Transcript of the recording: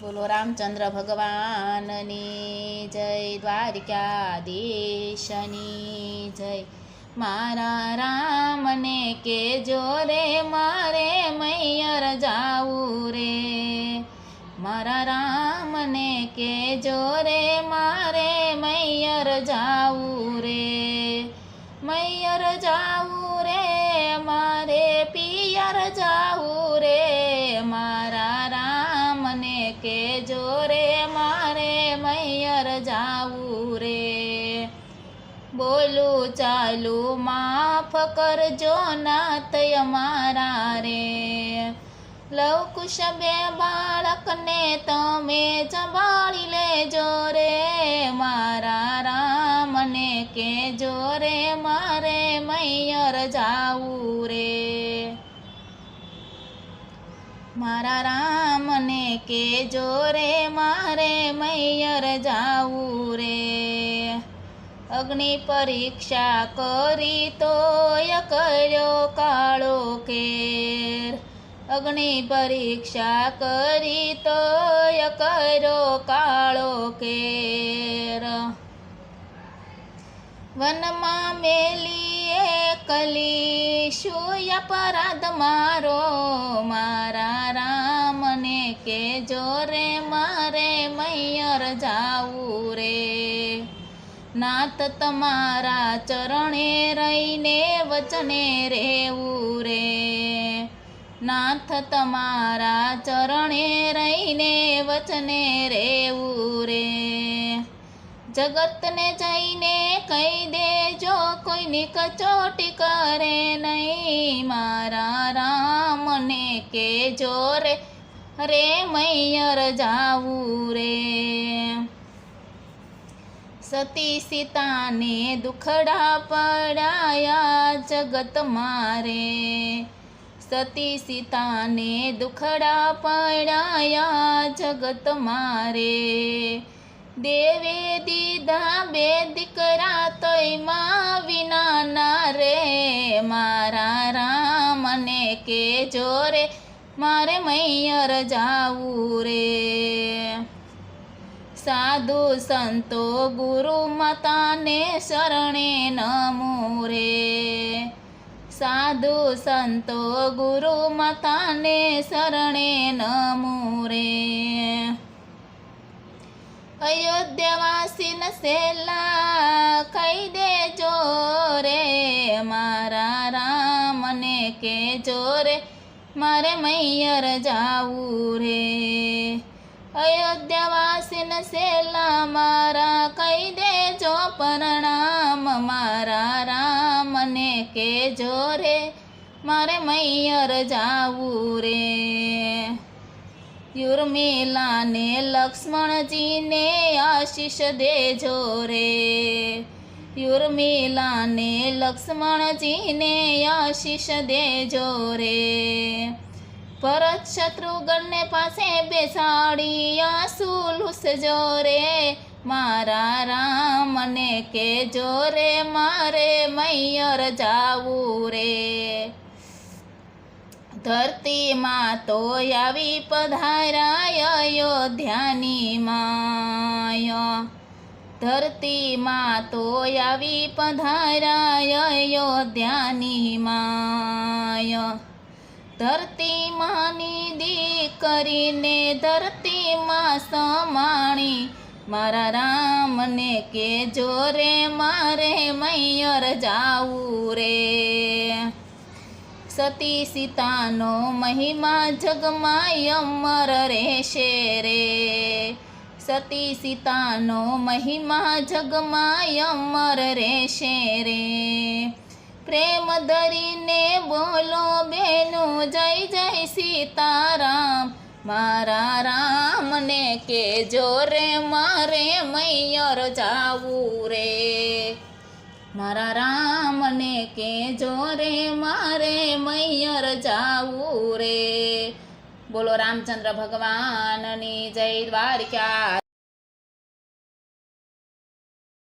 બોલો, રામચંદ્ર ભગવાનની જય, દ્વારિકાધીશની જય. મારા રામને કે રે, મારે મૈયર જાવું રે. મારા રામને કે રે, મારે મૈયર જાવું બોલું, ચાલુ, માફ કરજો નાતય મારા રે. લવકુશ બે બાળકને તમે જબાળી લેજો રે. મારા રામને કે રે, મારે મૈયર જાવું રે. મારા રામને કે રે, મારે મૈયર જાવું રે. અગ્નિ પરીક્ષા કરી તોય કર્યો કાળો કેર. અગ્નિ પરીક્ષા કરી તોય કર્યો કાળો કેર. વનમાં મેલી કલી શું અપરાધ મારો. મારા રામને કે રે, મારે મૈયર જાવું રે. નાથ તમારા ચરણે રહીને વચને રેવું રે. નાથ તમારા ચરણે રહીને વચને રેવું રે. જગતને જઈને કહી દેજો, કોઈની કચોટી કરે નહીં. મારા રામને કે રે રે મૈયર જાવું રે. સતી સીતાને દુખડા પડાયા જગત મારે. સતી સીતાને દુખડા પડાયા જગત મારે. દેવે દીધા બે દીકરા તોયમાં વિનાના રે. મારા રામને કે રે, મારે મૈયર જાવું રે. સાધુ સંતો ગુરુ માતાને શરણે નમો રે સાધુ સંતો ગુરુ માતાને શરણે નમો રે અયોધ્યાવાસીન સેલા કહી દેજો રે, મારા રામને કે રે, મારે મૈયર જાવું રે. અયોધ્યાવાસીન સેલા મારા કહી દેજો પરણામ, મારા રામને કે રે, મારે મૈયર જાવું રે. યુર્મિલાને લક્ષ્મણજીને આશીષ દેજો રે. યુર્મિલાને લક્ષ્મણજીને આશીષ દેજો રે. ભરત શત્રુઘ્નને પાસે બેસાડી આંસુ લૂસજો રે, મારા રામને કે રે, મારે મૈયર જાવું રે. ધરતીમાં તો આવી પધારાય અયોધ્યાની માય. ધરતીમાં તો આવી પધારાય અયોધ્યાની માય. ધરતીમાંની દીકરીને ધરતીમાં સમાણી. મારા રામને કે રે, મારે મૈયર જાવું રે. સતી સીતાનો મહિમા જગમાં અમર રહેશે રે. સતી સીતાનો મહિમા જગમાં અમર રહેશે રે. પ્રેમ ધરીને બોલો બેનું જય જય સીતારામ મારા રામને કે રે મારે મૈયર જાવું રે મારા રામને કે રે મારે મૈયર જાવું રે બોલો રામચંદ્ર ભગવાનની જય દ્વારિકા